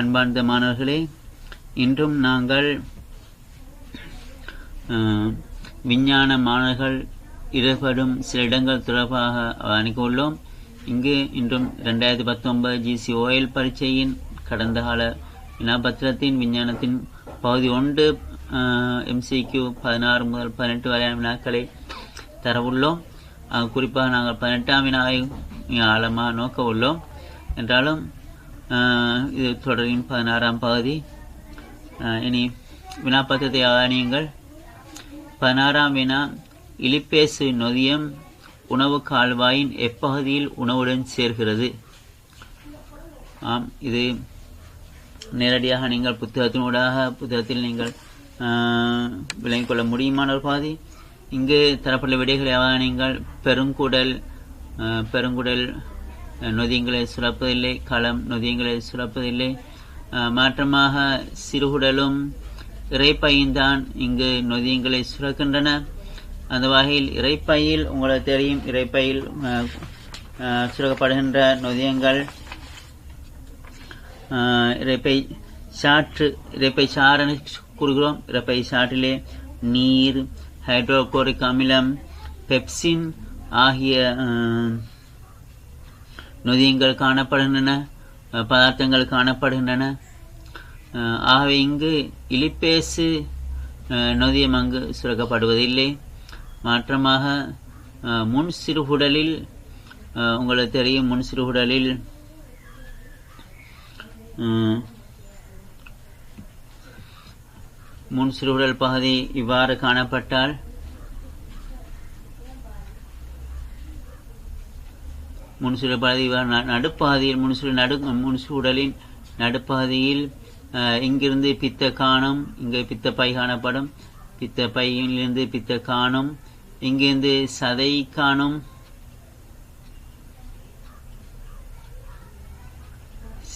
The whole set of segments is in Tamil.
அன்பார்ந்த மாணவர்களே இன்றும் நாங்கள் விஞ்ஞான மாணவர்கள் இடர்படும் சில இடங்கள் தொடர்பாக அணுகியுள்ளோம். உள்ளோம் இங்கு இன்றும் ரெண்டாயிரத்தி பத்தொன்பது ஜிசி ஓஎல் பரீட்சையின் கடந்த கால வினாபத்திரத்தின் விஞ்ஞானத்தின் பகுதி ஒன்று எம்சிக்யூ பதினாறு முதல் பதினெட்டு வரையான வினாக்களை தரவுள்ளோம். குறிப்பாக நாங்கள் பதினெட்டாம் வினாவை ஆழமாக நோக்க உள்ளோம். என்றாலும் இது தொடரின் பதினாறாம் பகுதி இனி வினாப்பத்திரத்தை அவதானியுங்கள் பதினாறாம் வினா இலிப்பேசு நொதியம் உணவு கால்வாயின் எப்பகுதியில் உணவுடன் சேர்கிறது ஆம் இது நேரடியாக நீங்கள் புத்தகத்தினூடாக புத்தகத்தில் நீங்கள் விளங்கிக் கொள்ள முடியுமான ஒரு பாதி இங்கு தரப்பட்ட விடைகளை நீங்கள் பெருங்குடல் பெருங்குடல் நொதியங்களை சுரப்பதில்லை களம் நொதியங்களை சுரப்பதில்லை மாற்றமாக சிறுகுடலும் இறைப்பையும்தான் இங்கு நொதியங்களை சுரக்கின்றன. அந்த வகையில் இறைப்பையில் உங்களுக்கு தெரியும் இறைப்பையில் சுரக்கப்படுகின்ற நொதியங்கள் இறைப்பை சாற்று இறைப்பை சாறு கூறுகிறோம். இறைப்பை சாற்றிலே நீர் ஹைட்ரோகுளோரிக் அமிலம் பெப்சின் ஆகிய நொதியங்கள் காணப்படுகின்றன பதார்த்தங்கள் காணப்படுகின்றன. ஆகவே இங்கு இலிப்பேசு நொதியம் அங்கு சுரக்கப்படுவதில்லை. மாற்றமாக முன் சிறுகுடலில் உங்களுக்கு தெரியும் முன் சிறுகுடலில் முன் சிறுகுடல் பகுதி இவ்வாறு காணப்பட்டால் முன்சுறு பாதி நடுப்பாதையில் நடுப்பகுதியில் நடு முன்சுடலின் உடலின் நடுப்பாதையில் இங்கிருந்து பித்த காணும் இங்கே பித்த பை காணப்படும். பித்த பையிலிருந்து பித்த காணும். இங்கிருந்து சதை காணும்.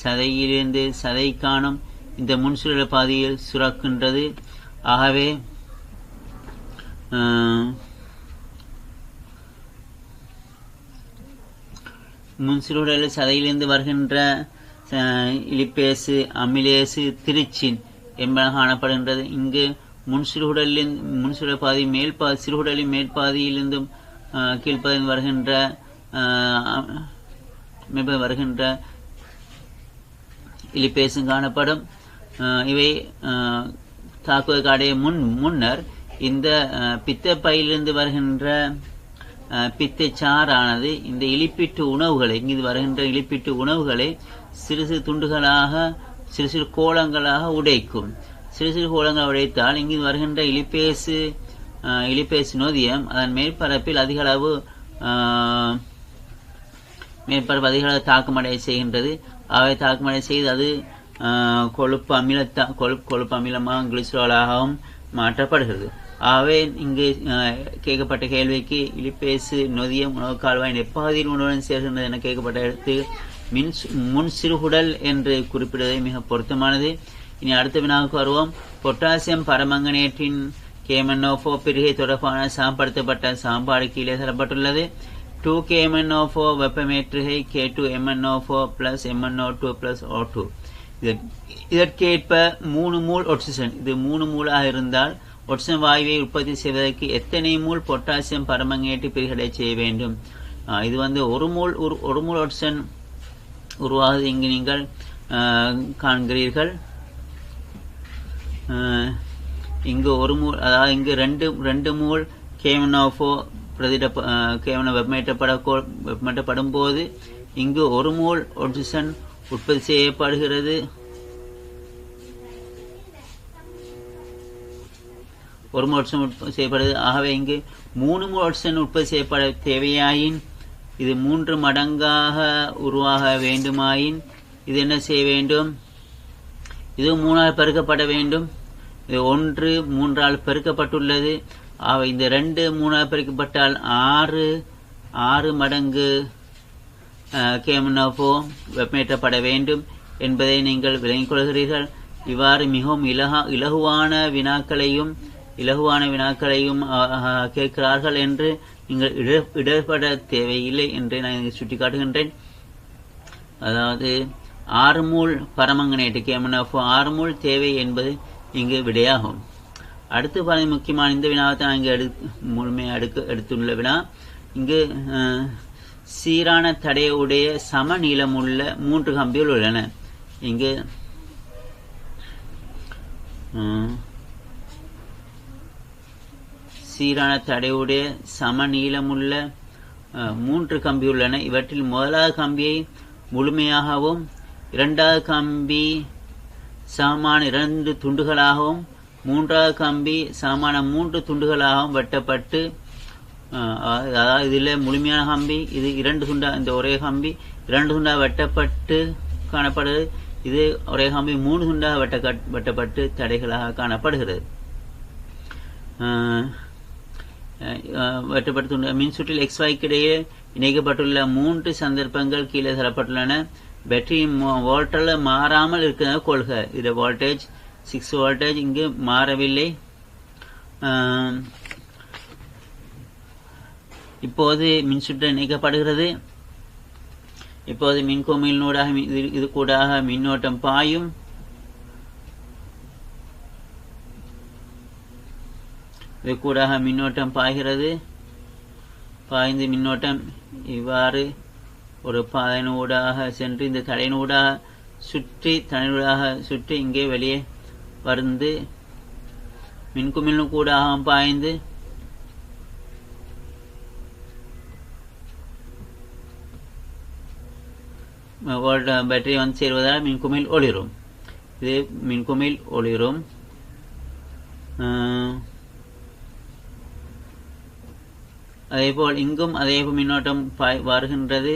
சதையிலிருந்து சதை காணும். இந்த முன்சுழல் பாதையில் சுரக்கின்றது. ஆகவே முன்சிறுடல் சதையிலிருந்து வருகின்ற இலிப்பேசு அமிலேசு திருச்சின் என்பன காணப்படுகின்றது. இங்கு முன்சிறுகுடலின் முன்சிறுடல் பாதி மேல் பா சிறுகுடலின் மேற்பாதியிலிருந்தும் கீழ்ப்பதில் வருகின்ற வருகின்ற இலிப்பேசும் காணப்படும். இவை தாக்குவதற்கு அடைய முன் முன்னர் இந்த பித்தப்பையிலிருந்து வருகின்ற பித்தைச்சாறானது இந்த இலிப்பிட்டு உணவுகளை இங்கு வருகின்ற இலிப்பிட்டு உணவுகளை சிறு சிறு துண்டுகளாக சிறு சிறு கோலங்களாக உடைக்கும். சிறு சிறு கோலங்கள் உடைத்தால் இங்கு வருகின்ற இலிப்பேசு இலிப்பேசு நொதியம் அதன் மேற்பரப்பில் அதிக அளவு மேற்பரப்பு அதிக அளவு தாக்கமடைய செய்கின்றது. அவை தாக்கமடை செய்து அது கொழுப்பு அமிலத்தா கொழுப்பு கொழுப்பு அமிலமாக கிளிசராலாகவும் மாற்றப்படுகிறது. ஆகவே இங்கு கேட்கப்பட்ட கேள்விக்கு இலிப்பேசு நொதியம் உணவு கால்வாய் எப்பகுதியில் உணவுடன் சேர்கின்றது என கேட்கப்பட்ட இடத்து மின் முன் சிறுகுடல் என்று குறிப்பிடுவது மிக பொருத்தமானது. இனி அடுத்த வினாவுக்கு வருவோம். பொட்டாசியம் பரமங்கனேற்றின் கேமனோஃபோ பிரிகை தொடர்பான சாம்படுத்தப்பட்ட சாம்பாடு கீழே தரப்பட்டுள்ளது. டூ கேமனோஃபோ வெப்பமேற்றுகை K two MNO four plus MNO two plus O two இதற்கேற்ப மூணு மூல் ஒட்சிசன் இது மூணு மூலாக இருந்தால் ஒட்சன் வாயுவை உற்பத்தி செய்வதற்கு எத்தனை மூல் பொட்டாசியம் பரமங்கேட்டு பிரிகடை செய்ய வேண்டும்? இது வந்து ஒரு மூல் ஒரு- ஒரு மூல் ஒட்சன் உருவாகுது. இங்கு நீங்கள் காண்கிறீர்கள். இங்கு ஒரு மூல் அதாவது இங்கு ரெண்டு ரெண்டு மூல் கேமனோஃபோ பிரதிட கேமன வெப்பமேற்றப்பட வெப்பமேற்றப்படும் போது இங்கு ஒரு மூல் ஒட்சிஜன் உற்பத்தி செய்யப்படுகிறது. ஒரு மூல் உற்பத்தி செய்யப்படுது. ஆகவே இங்கு மூணு மூல் ஒட்சிஜன் உற்பத்தி செய்யப்பட தேவையாயின் இது மூன்று மடங்காக உருவாக வேண்டுமாயின் இது என்ன செய்ய வேண்டும்? இது மூணால் பெருக்கப்பட வேண்டும். இது ஒன்று மூன்றால் பெருக்கப்பட்டுள்ளது. ஆக இந்த ரெண்டு மூணால் பெருக்கப்பட்டால் ஆறு ஆறு மடங்கு கேமனோபோ வெப்பமேற்றப்பட வேண்டும் என்பதை நீங்கள் விளங்கிக் கொள்கிறீர்கள். இவ்வாறு மிகவும் இலகா இலகுவான வினாக்களையும் இலகுவான வினாக்களையும் கேட்கிறார்கள் என்று நீங்கள் இட இடர்பட தேவையில்லை என்று நான் இங்கு சுட்டிக்காட்டுகின்றேன். அதாவது ஆறுமூல் பரமங்கனேட்டு கேமனஃப் ஆறுமூல் தேவை என்பது இங்கு விடையாகும். அடுத்து பாருங்க முக்கியமான இந்த வினாவை தான் இங்கே எடு முழுமையாக எடுக்க எடுத்துள்ள வினா. இங்கு சீரான தடையுடைய சம நீளமுள்ள மூன்று கம்பிகள் உள்ளன. இங்கு சீரான தடையுடைய சம நீளமுள்ள மூன்று கம்பி உள்ளன. இவற்றில் முதலாவது கம்பியை முழுமையாகவும் இரண்டாவது கம்பி சமமான இரண்டு துண்டுகளாகவும் மூன்றாவது கம்பி சமமான மூன்று துண்டுகளாகவும் வெட்டப்பட்டு அதாவது இதில் முழுமையான கம்பி இது இரண்டு துண்டா இந்த ஒரே கம்பி இரண்டு துண்டா வெட்டப்பட்டு காணப்படுது இது ஒரே கம்பி மூணு துண்டாக வெட்ட வெட்டப்பட்டு தடைகளாக காணப்படுகிறது. அஹ், மின்சுற்றில் எக்ஸ் இடையே இணைக்கப்பட்டுள்ள மூன்று சந்தர்ப்பங்கள் கீழே தரப்பட்டுள்ளன. பேட்டரி வோல்ட்டில் மாறாமல் இருக்கிறத கொள்க. இது வோல்டேஜ் சிக்ஸ் வோல்டேஜ் இங்கு மாறவில்லை. இப்போது மின்சுற்று இணைக்கப்படுகிறது. இப்போது மின்கோமியினூடாக இது- இது கூடாக மின்னோட்டம் பாயும். இது கூடாக மின்னோட்டம் பாய்கிறது? பாய்ந்து மின்னோட்டம் இவ்வாறு ஒரு பாதையினூடாக சென்று இந்த தடையினூடாக சுற்றி தடையூடாக சுற்றி இங்கே வெளியே வந்து மின்குமிழும் கூடாக பாய்ந்து பேட்டரி வந்து சேருவதால் மின்குமிழ் ஒளிரும். இது மின்குமிழ் ஒளிரும். அதேபோல் இங்கும் அதேபோல் மின்னோட்டம் பாய் வருகின்றது.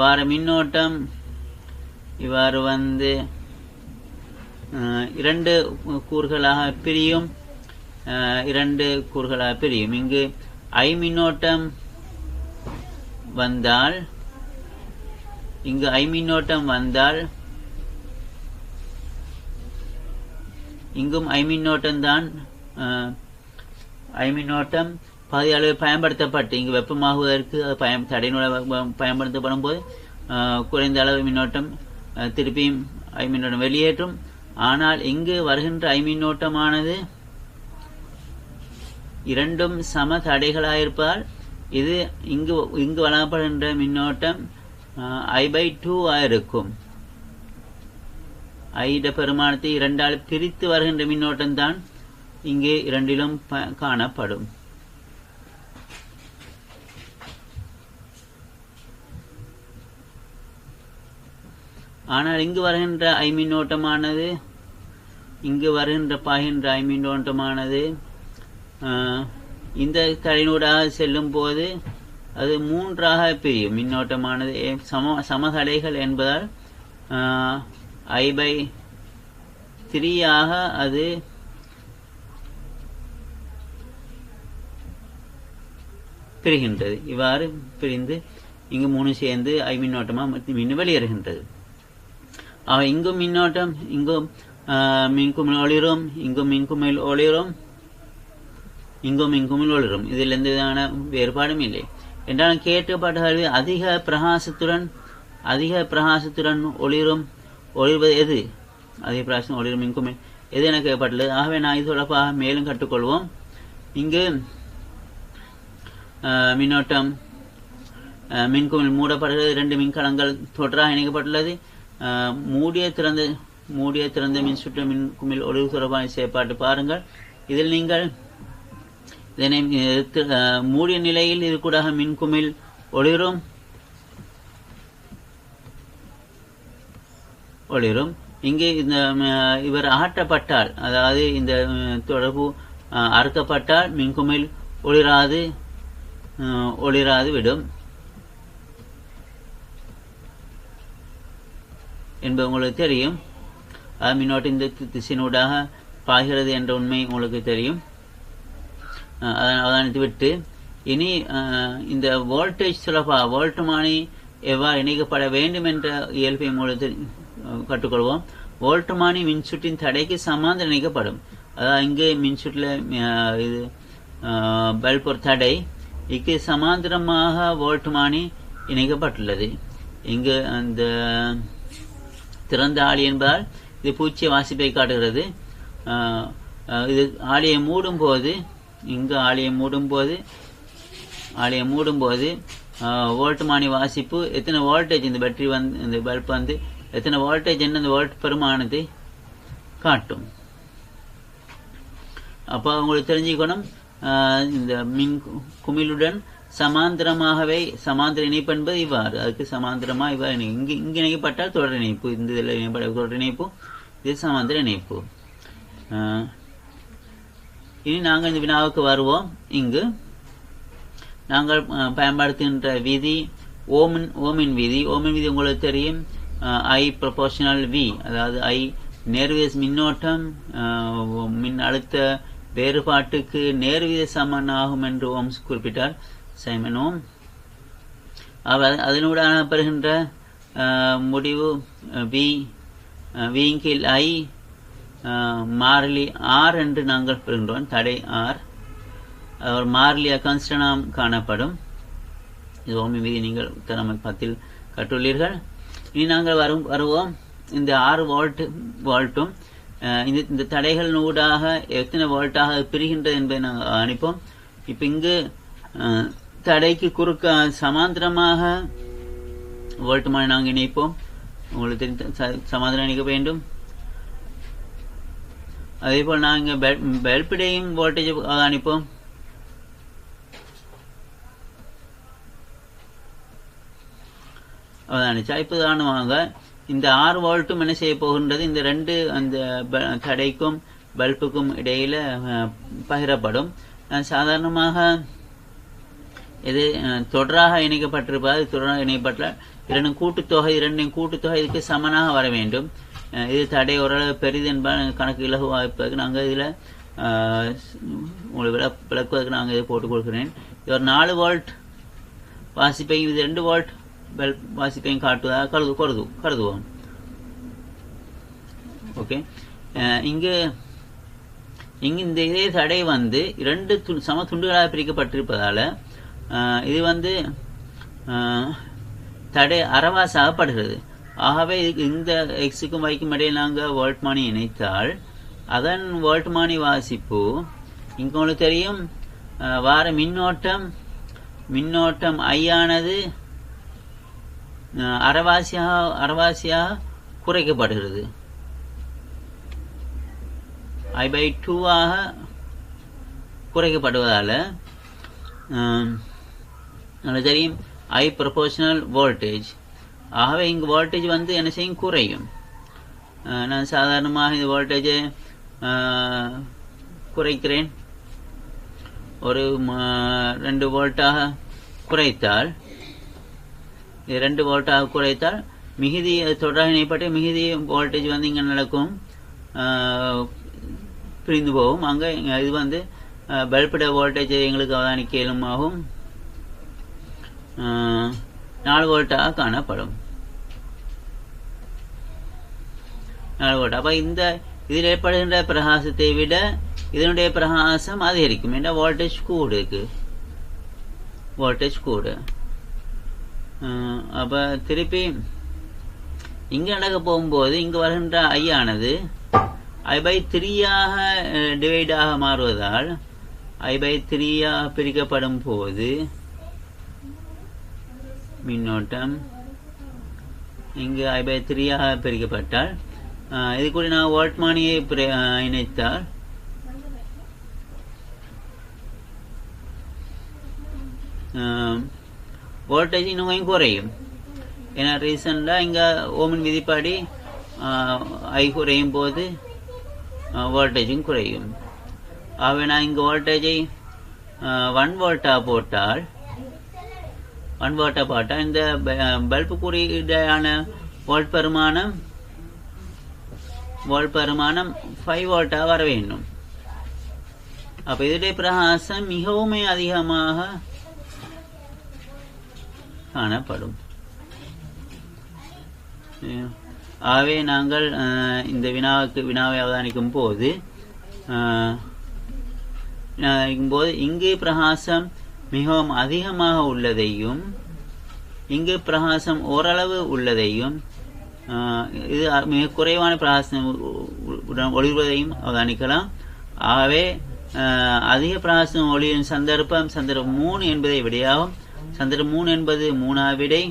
வார மின்னோட்டம் இவ்வாறு வந்து இரண்டு கூறுகளாக பிரியும். அஹ், இரண்டு கூறுகளாக பிரியும். இங்கு ஐ மின்னோட்டம் வந்தால் இங்கு ஐ மின்னோட்டம் வந்தால் இங்கும் ஐ மின்னோட்டம் தான் ஐ மின்னோட்டம். பாதி அளவு பயன்படுத்தப்பட்டு இங்கு வெப்பமாகுவதற்கு அது பயம் தடையினுடைய பயன்படுத்தப்படும் போது குறைந்த அளவு மின்னோட்டம் திருப்பியும் ஐ மின்னோட்டம் வெளியேற்றும். ஆனால் இங்கு வருகின்ற ஐ மின்னோட்டமானது இரண்டும் சம தடைகளாயிருப்பதால் இது இங்கு இங்கு வழங்கப்படுகின்ற மின்னோட்டம் ஐ பை டூ இருக்கும் ஐட பெருமானத்தை இரண்டால் பிரித்து வருகின்ற மின்னோட்டம் தான் இங்கே இரண்டிலும் ப- காணப்படும். ஆனால் இங்கு வருகின்ற ஐ மின்னோட்டமானது இங்கு வருகின்ற பாய்கின்ற ஐ மின்னோட்டமானது இந்த தடையினூடாக செல்லும் போது அது மூன்றாக பிரியும். மின்னோட்டமானது சம சமதடைகள் என்பதால் ஐ பை த்ரீயாக அது பிரிகின்றது. இவ்வாறு பிரிந்து இங்கு மூணு சேர்ந்து ஐ மின்னோட்டமாக மின்னு வெளியேறுகின்றது. அவன் இங்கும் மின்னோட்டம் இங்கும் மின்குமிழ் ஒளிரும் இங்கும் மின்குமிழ் ஒளிரும் இங்கும் இங்குமில் ஒளிரும். இதில் எந்த விதமான வேறுபாடும் இல்லை. என்றாலும் கேட்கப்பட்ட கேள்வி அதிக பிரகாசத்துடன் அதிக பிரகாசத்துடன் ஒளிரும். ஒளிர்வது எது? அதிக பிரகாசம் ஒளிரும் மின்குமிழ் எது என கேட்கப்பட்டுள்ளது ஆகவே நான் இது தொடர்பாக மேலும் கற்றுக்கொள்வோம். இங்கு மின்னோட்டம் மின்குமிழ் மூடப்படுகிறது. இரண்டு மின்கலங்கள் தொடராக இணைக்கப்பட்டுள்ளது. மூடிய திறந்த மூடிய திறந்த மின் சுற்று மின் குமிழ் ஒளிவு தொடர்பான செயற்பாட்டு பாருங்கள் இதில் நீங்கள் இதனை மூடிய நிலையில் இது கூட மின்குமிழ் ஒளிரும் ஒளிரும் இங்கே இந்த இவர் அகற்றப்பட்டால் அதாவது இந்த தொடர்பு அறுக்கப்பட்டால் மின்குமிழ் ஒளிராது ஒளிராது விடும் என்பது உங்களுக்கு தெரியும். மின்னோட்டம் இந்த தி- திசையினூடாக பாய்கிறது என்ற உண்மை உங்களுக்கு தெரியும். அஹ் அவதானித்து விட்டு இனி இந்த வோல்டேஜ் சுலபா வோல்ட்டுமானி எவ்வாறு இணைக்கப்பட வேண்டும் என்ற இயல்பை உங்களுக்கு அஹ், கற்றுக்கொள்வோம். வோல்ட்டுமானி மின்சுற்றின் தடைக்கு சமாந்தர இணைக்கப்படும். அதாவது இங்கே மின்சுற்றில் இது பல்ப் ஒரு தடை. இங்கு சமாந்தரமாக வோல்ட்டுமானி இணைக்கப்பட்டுள்ளது. இங்கு அந்த திறந்த ஆளி என்பதால் இது பூச்சிய வாசிப்பை காட்டுகிறது. இது ஆலையை மூடும்போது இங்கு ஆலையை மூடும்போது ஆலையை மூடும்போது வோல்ட் மானி வாசிப்பு எத்தனை வோல்டேஜ் இந்த பேட்டரி வந்து இந்த பல்ப் வந்து எத்தனை வோல்டேஜ் என்ன இந்த வோல்ட் பெருமானத்தை காட்டும். அப்போ உங்களுக்கு தெரிஞ்சுக்கணும் இந்த மின் குமிழுடன் சமாந்தரமாகவே சமாந்திர இணைப்பு என்பது இவ்வாறு. அதுக்கு சமாந்தரமா இவ்வாறு இணை- இங்கு இங்கு இணைக்கப்பட்டால் தொடர் இணைப்பு. இந்த இதில் இணைப்பட தொடர் இணைப்பு இது சமாந்திர இணைப்பு. ஆஹ், இனி நாங்கள் இந்த வினாவுக்கு வருவோம். இங்கு நாங்கள் பயன்படுத்துகின்ற விதி ஓமின் ஓமின் விதி. ஓமின் விதி உங்களுக்கு தெரியும். ஐ ப்ரொபோஷனல் வி அதாவது ஐ நேர்வித மின்னோட்டம் மின் அழுத்த வேறுபாட்டுக்கு நேர்வித சமன் ஆகும் என்று ஓம்ஸ் குறிப்பிட்டார் சைமன் அவர் அதனூடான பெறுகின்ற அஹ், முடிவு வி விங்கில் ஐ மாறிலி ஆர் என்று நாங்கள் பெறுகின்றோம். தடை ஆர். ஒரு மாறிலிய கன்ஸ்டனாம் காணப்படும். இது ஓமி மீதி நீங்கள் திறமை பத்தில் கற்றுள்ளீர்கள் இனி நாங்கள் வரும் வருவோம். இந்த ஆறு வோல்ட் வோல்ட்டும் இந்த இந்த தடைகள் ஊடாக எத்தனை வோல்ட்டாக பிரிகின்றது என்பதை நாங்கள் அனுப்போம் இப்போ இங்கு அஹ், தடைக்கு குறுக்க சமாந்திரமாக வேட்டுமாய் நாங்கள் இணைப்போம். உங்களுக்கு தெரிந்த ச- இணைக்க வேண்டும். அதே போல் நாங்கள் பெல்பிடையும் வோல்டேஜ் அனுப்போம் அவதானிச்சா இப்போ தானுவாங்க இந்த ஆறு வோல்ட்டும் என்ன செய்ய போகின்றது? இந்த ரெண்டு அந்த தடைக்கும் பல்புக்கும் இடையில அஹ், பகிரப்படும். சாதாரணமாக இது தொடராக இணைக்கப்பட்டிருப்பது தொடராக இணைக்கப்பட்ட இரண்டும் கூட்டுத்தொகை இரண்டின் கூட்டுத்தொகை இதுக்கு சமனாக வர வேண்டும். இது தடை ஓரளவு பெரிது என்பால் கணக்கு இலகுவாக இருப்பதற்கு நாங்கள் இதில் உங்களுக்கு விள- விளக்குவதற்கு நாங்கள் இதை போட்டுக் கொடுக்கிறேன் இது ஒரு நாலு வோல்ட் வாசிப்பையும் இது ரெண்டு வோல்ட் பெல் வாசிப்பையும் காட்டுவதாக கருது கருது கருதுவோம். ஓகே. இங்கே இங்கு இங்கு இந்த இதே தடை வந்து இரண்டு து- சம துண்டுகளாக பிரிக்கப்பட்டிருப்பதால் இது வந்து தடை தடை அறவாசாகப்படுகிறது. ஆகவே இதுக்கு இந்த எக்ஸுக்கும் வைக்கும் இடையில் நாங்கள் வோல்ட்மானி இணைத்தால் அதன் வோல்ட்மானி வாசிப்பு இங்கே உங்களுக்கு தெரியும். வார மின்னோட்டம் மின்னோட்டம் ஐயானது அறவாசியாக அறவாசியாக குறைக்கப்படுகிறது. ஐ பை டூவாக குறைக்கப்படுவதால் நமக்கு தெரியும்? ஐ ப்ரொபோஷனல் வோல்டேஜ் ஆகவே இங்கு வோல்டேஜ் வந்து என்ன செய்யும்? குறையும். நான் சாதாரணமாக இந்த வோல்டேஜை குறைக்கிறேன். ஒரு ரெண்டு வோல்ட்டாக குறைத்தால் இது ரெண்டு வோல்ட்டாக குறைத்தால் மிகுதி தொடராக இணைப்பட்டு மிகுதி வோல்டேஜ் வந்து இங்கே நடக்கும். பிரிந்து போகும். அங்கே இது வந்து பல்பிட வோல்டேஜ் எங்களுக்கு அவதானிக்கலும் ஆகும். நாலு வோல்ட்டாக காணப்படும் நாலு வோல்ட் அப்போ இந்த இதில் ஏற்படுகின்ற பிரகாசத்தை விட இதனுடைய பிரகாசம் அதிகரிக்கும். ஏன்னா வோல்டேஜ் கூடு இருக்கு வோல்டேஜ் கூடு. அப்போ அப்ப திருப்பி இங்கே நடக்க போகும்போது இங்கே வருகின்ற ஐ ஆனது ஐ பை த்ரீயாக டிவைடாக மாறுவதால் ஐ பை த்ரீயாக பிரிக்கப்படும் போது மின்னோட்டம். இங்கு ஐ பை த்ரீயாக பிரிக்கப்பட்டால் இது கூட நான் ஓட்மானியை இணைத்தால் வோல்டேஜ் இன்னும் குறையும். ஏன்னா ரீசெண்டாக இங்கே ஓமின் விதிப்படி ஐ குறையும் போது வோல்டேஜும் குறையும். ஆகவே நான் இங்கே வோல்டேஜை ஒன் வோல்ட்டாக போட்டால் ஒன் வோல்ட்டாக இந்த பல்பு குறியீடான வோல்ட் பெருமானம் வோல்ட் பெருமானம் ஃபைவ் வோல்ட்டாக வர வேண்டும். அப்போ இதனுடைய பிரகாசம் மிகவுமே அதிகமாக காணப்படும். ஆகவே நாங்கள் இந்த வினாவுக்கு வினாவை அவதானிக்கும் போது போது இங்கு பிரகாசம் மிகவும் அதிகமாக உள்ளதையும் இங்கு பிரகாசம் ஓரளவு உள்ளதையும் இது மிக குறைவான பிரகாசம் ஒளிர்வதையும் அவதானிக்கலாம். ஆகவே அதிக பிரகாசம் ஒளியின் சந்தர்ப்பம் சந்தர்ப்பம் மூணு என்பதை விடையாகும். சந்தர்ப்பம் மூணு என்பது மூணாவது விடை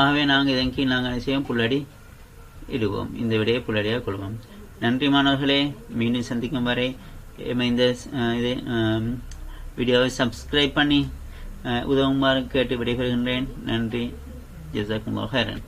ஆகவே நாங்கள் இதன் கீழ் நாங்கள் என்ன செய்வோம்? புள்ளடி இடுவோம். இந்த விடையை புள்ளடியாக கொள்வோம். நன்றி மாணவர்களே. மீண்டும் சந்திக்கும் வரை இந்த இது வீடியோவை சப்ஸ்கிரைப் பண்ணி உதவுமாறு கேட்டு விடைபெறுகின்றேன். நன்றி. ஜசாக்கும் ஹேரன்